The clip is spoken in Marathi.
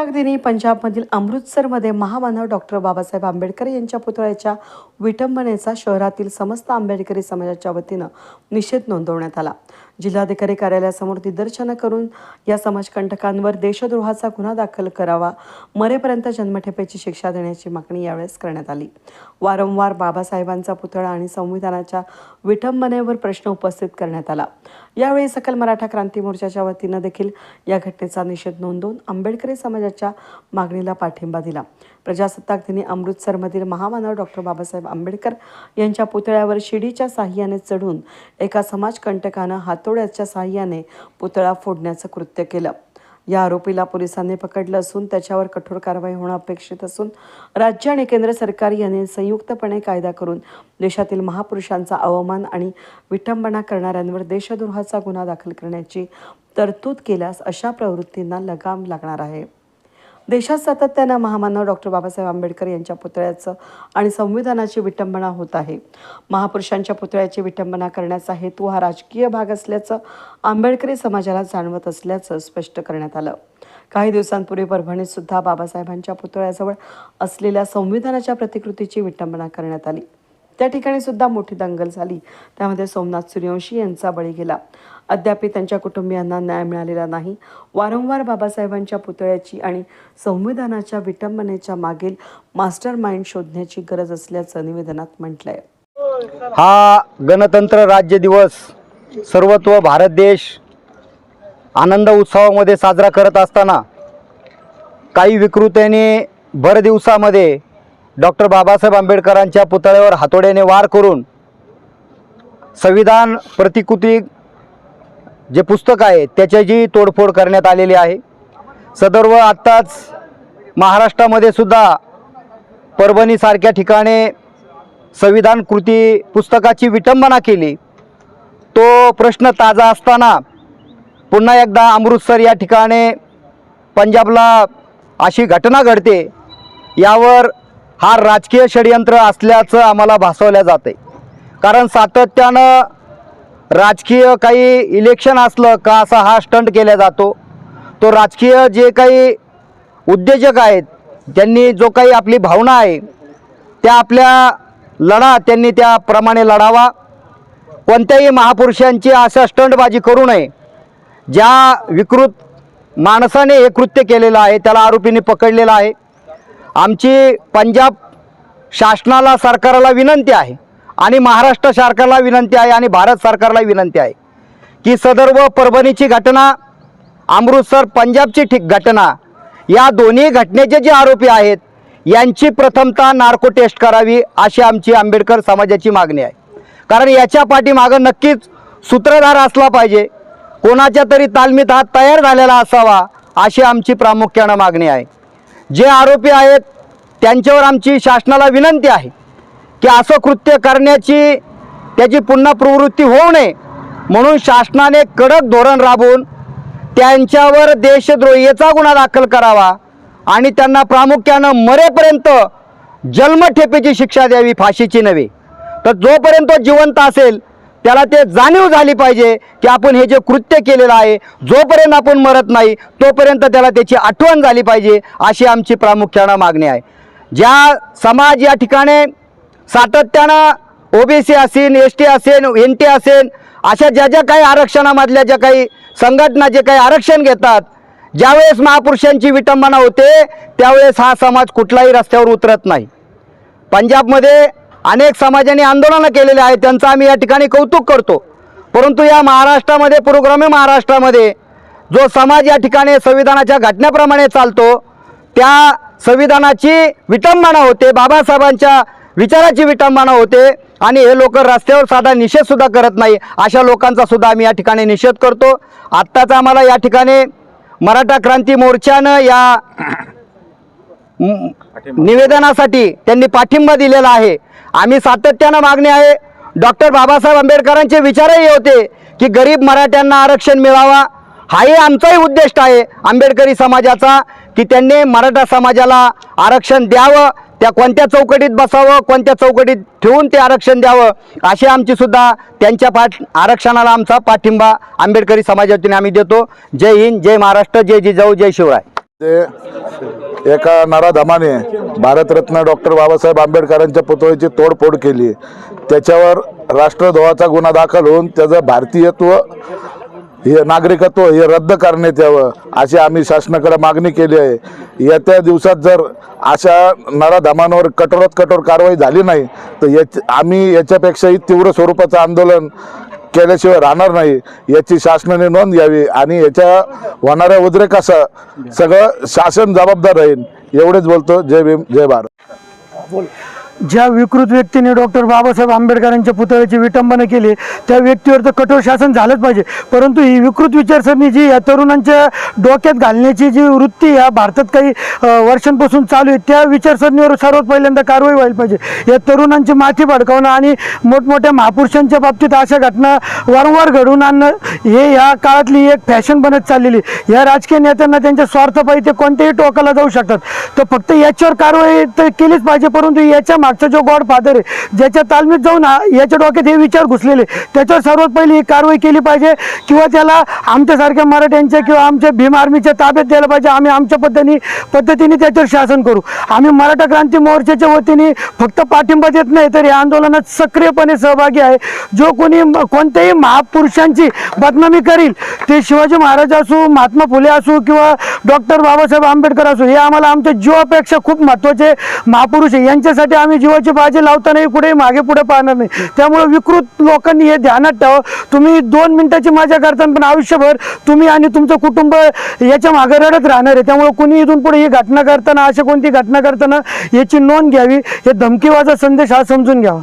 प्रजासत्ताक दिनी पंजाबमधील अमृतसरमध्ये महामानव डॉक्टर बाबासाहेब आंबेडकर यांच्या पुतळ्याच्या विटंबनेचा शहरातील समस्त आंबेडकरी समाजाच्या वतीनं निषेध नोंदवण्यात आला. जिल्हाधिकारी कार्यालयासमोर निदर्शनं करून या समाजकंटकांवर देशद्रोहाचा गुन्हा दाखल करावा मरेपर्यंत जन्मठेपेची शिक्षा देण्याची मागणी यावेळेस करण्यात आली. वारंवार बाबासाहेबांचा पुतळा आणि संविधानाच्या विटंबनेवर प्रश्न उपस्थित करण्यात आला. यावेळी सकल मराठा क्रांती मोर्चाच्या वतीनं देखील या घटनेचा निषेध नोंदवून आंबेडकरी समाजाच्या मागणीला पाठिंबा दिला. प्रजासत्ताक दिनी अमृतसरमधील महामानव डॉक्टर बाबासाहेब आंबेडकर यांच्या पुतळ्यावर शिडीच्या साह्याने चढून एका समाजकंटकानं हातोड्याच्या साह्याने पुतळा फोडण्याचं कृत्य केलं. या आरोपीला पोलिसांनी पकडलं असून त्याच्यावर कठोर कारवाई होणं अपेक्षित असून राज्य आणि केंद्र सरकार यांनी संयुक्तपणे कायदा करून देशातील महापुरुषांचा अवमान आणि विटंबना करणाऱ्यांवर देशद्रोहाचा गुन्हा दाखल करण्याची तरतूद केल्यास अशा प्रवृत्तींना लगाम लागणार आहे. देशात सातत्यानं महामानव डॉक्टर बाबासाहेब आंबेडकर यांच्या पुतळ्याचं आणि संविधानाची विटंबना होत आहे. महापुरुषांच्या पुतळ्याची विटंबना करण्याचा हेतू हा राजकीय भाग असल्याचं आंबेडकरी समाजाला जाणवत असल्याचं स्पष्ट करण्यात आलं. काही दिवसांपूर्वी परभणीत सुद्धा बाबासाहेबांच्या पुतळ्याजवळ असलेल्या संविधानाच्या प्रतिकृतीची विटंबना करण्यात आली. त्या ठिकाणी सुद्धा मोठी दंगल झाली. त्यामध्ये सोमनाथ सूर्यवंशी यांचा बळी गेला. अद्याप त्यांच्या कुटुंबियांना न्याय मिळालेला नाही. वारंवार बाबासाहेबांच्या पुतळ्याची आणि संविधानाच्या विटंबनेच्या मागील मास्टर माइंड शोधण्याची गरज असल्याचं निवेदनात म्हटलंय. हा गणतंत्र राज्य दिवस सर्वत्व भारत देश आनंद उत्सवामध्ये साजरा करत असताना काही विकृत्याने भर दिवसामध्ये डॉक्टर बाबासाहेब आंबेडकरांच्या पुतळ्यावर हातोड्याने वार करून संविधान प्रतिकृती जे पुस्तक आहे त्याच्याची तोडफोड करण्यात आलेली आहे. सदर्व आत्ताच महाराष्ट्रामध्ये सुद्धा परभणीसारख्या ठिकाणी संविधान कृती पुस्तकाची विटंबना केली. तो प्रश्न ताजा असताना पुन्हा एकदा अमृतसर या ठिकाणी पंजाबला अशी घटना घडते यावर हा राजकीय षडयंत्र असल्याचं आम्हाला भासवल्या जाते कारण सातत्यानं राजकीय काही इलेक्शन असलं का असा हा स्टंट केला जातो. तो राजकीय जे काही उद्योजक आहेत त्यांनी जो काही आपली भावना आहे त्या आपल्या लढा त्यांनी त्याप्रमाणे लढावा. कोणत्याही महापुरुषांची अशा स्टंटबाजी करू नये ज्या विकृत माणसाने हे कृत्य केलेलं आहे त्याला आरोपीने पकडलेला आहे. आमची पंजाब शासनाला सरकारला विनंती आहे आणि महाराष्ट्र सरकारला विनंती आहे आणि भारत सरकारला विनंती आहे की सदर्भ परभणीची घटना अमृतसर पंजाबची ठीक घटना या दोन्ही घटनेचे जे आरोपी आहेत यांची प्रथमतः नार्को टेस्ट करावी अशी आमची आंबेडकर समाजाची मागणी आहे. कारण याच्या पाठीमागं नक्कीच सूत्रधार असला पाहिजे कोणाच्या तरी तालमीत हा तयार झालेला असावा अशी आमची प्रामुख्यानं मागणी आहे. जे आरोपी आहेत त्यांच्यावर आमची शासनाला विनंती आहे की असं कृत्य करण्याची त्याची पुन्हा प्रवृत्ती होऊ नये म्हणून शासनाने कडक धोरण राबवून त्यांच्यावर देशद्रोहीचा गुन्हा दाखल करावा आणि त्यांना प्रामुख्यानं मरेपर्यंत जन्मठेपेची शिक्षा द्यावी फाशीची नव्हे. तर जोपर्यंत जिवंत असेल त्याला ते जाणीव झाली पाहिजे की आपण हे जे कृत्य केलेलं आहे जोपर्यंत आपण मरत नाही तोपर्यंत त्याला त्याची आठवण झाली पाहिजे अशी आमची प्रामुख्यानं मागणी आहे. ज्या समाज या ठिकाणी सातत्यानं ओबीसी असेल एस टी असेल एन टी असेल अशा ज्या ज्या काही आरक्षणामधल्या ज्या काही संघटना जे काही आरक्षण घेतात ज्यावेळेस महापुरुषांची विटंबना होते त्यावेळेस हा समाज कुठलाही रस्त्यावर उतरत नाही. पंजाबमध्ये अनेक समाजाने आंदोलनं केलेले आहेत. त्यांचं आम्ही या ठिकाणी कौतुक करतो. परंतु या महाराष्ट्रामध्ये पूर्वग्रामीण महाराष्ट्रामध्ये जो समाज या ठिकाणी संविधानाच्या घटनेप्रमाणे चालतो त्या संविधानाची विटंबना होते बाबासाहेबांच्या विचाराची विटंबना होते आणि हे लोक रस्त्यावर साधा निषेधसुद्धा करत नाही अशा लोकांचा सुद्धा आम्ही या ठिकाणी निषेध करतो. आत्ताचा आम्हाला या ठिकाणी मराठा क्रांती मोर्चानं या निवेदनासाठी त्यांनी पाठिंबा दिलेला आहे. आम्ही सातत्यानं मागणी आहे. डॉक्टर बाबासाहेब आंबेडकरांचे विचारही होते की गरीब मराठ्यांना आरक्षण मिळावा. हाही आमचाही उद्दिष्ट आहे आंबेडकरी समाजाचा की त्यांनी मराठा समाजाला आरक्षण द्यावं. त्या कोणत्या चौकटीत बसावं कोणत्या चौकटीत ठेवून ते आरक्षण द्यावं अशी आमची सुद्धा त्यांच्या पाठ आरक्षणाला आमचा पाठिंबा आंबेडकरी समाजातून आम्ही देतो. जय हिंद जय महाराष्ट्र जय जिजाऊ जय शिवराय. ते एका नराधमाने भारतरत्न डॉक्टर बाबासाहेब आंबेडकरांच्या पुतळ्याची तोडफोड केली. त्याच्यावर राष्ट्रध्वजाचा गुन्हा दाखल होऊन त्याचं भारतीयत्व हे नागरिकत्व हे रद्द करण्यात यावं अशी आम्ही शासनाकडे मागणी केली आहे. येत्या दिवसात जर अशा नराधमांवर कठोरात कठोर कारवाई झाली नाही तर याच आम्ही याच्यापेक्षाही तीव्र स्वरूपाचं आंदोलन केल्याशिवाय राहणार नाही. याची शासनाने नोंद घ्यावी आणि याच्या होणाऱ्या उद्रेकासं सगळं शासन जबाबदार राहील. एवढेच बोलतो. जय भीम जय भारत. ज्या विकृत व्यक्तीने डॉक्टर बाबासाहेब आंबेडकरांच्या पुतळ्याची विटंबना केली त्या व्यक्तीवर तर कठोर शासन झालंच पाहिजे. परंतु ही विकृत विचारसरणी जी या तरुणांच्या डोक्यात घालण्याची जी वृत्ती या भारतात काही वर्षांपासून चालू आहे त्या विचारसरणीवर सर्वात पहिल्यांदा कारवाई व्हायला पाहिजे. या तरुणांची माथी भडकावणं आणि मोठमोठ्या महापुरुषांच्या बाबतीत अशा घटना वारंवार घडवून आणणं हे या काळातली एक फॅशन बनत चाललेली. या राजकीय नेत्यांना त्यांच्या स्वार्थपायी ते कोणत्याही टोकाला जाऊ शकतात. तर फक्त याच्यावर कारवाई तर केलीच पाहिजे परंतु याच्या मागचा जो गॉड फादर आहे ज्याच्या तालमीत जाऊन याच्या डोक्यात हे विचार घुसलेले त्याच्यावर सर्वात पहिली ही कारवाई केली पाहिजे किंवा त्याला आमच्यासारख्या मराठ्यांच्या किंवा आमच्या भीम आर्मीच्या ताब्यात द्यायला पाहिजे. आम्ही आमच्या पद्धतीने पद्धतीने त्याच्यावर शासन करू. आम्ही मराठा क्रांती मोर्चाच्या वतीने फक्त पाठिंबा देत नाही तर या आंदोलनात सक्रियपणे सहभागी आहे. जो कोणी कोणत्याही महापुरुषांची बदनामी करील ते शिवाजी महाराज असो महात्मा फुले असो किंवा डॉक्टर बाबासाहेब आंबेडकर असो हे आम्हाला आमच्या जीवापेक्षा खूप महत्त्वाचे महापुरुष आहे. यांच्यासाठी आम्ही जीवाची बाजी लावतानाही कुठेही मागे पुढे पाहणार नाही. त्यामुळे विकृत लोकांनी हे ध्यानात ठेवा. तुम्ही दोन मिनिटाची मजा करताना पण आयुष्यभर तुम्ही आणि तुमचं कुटुंब याच्या मागे रडत राहणार आहे. त्यामुळे कुणी इथून पुढे ही घटना करताना अशा कोणती घटना करताना याची नोंद घ्यावी. हे धमकीवाचा संदेश हा समजून घ्यावा.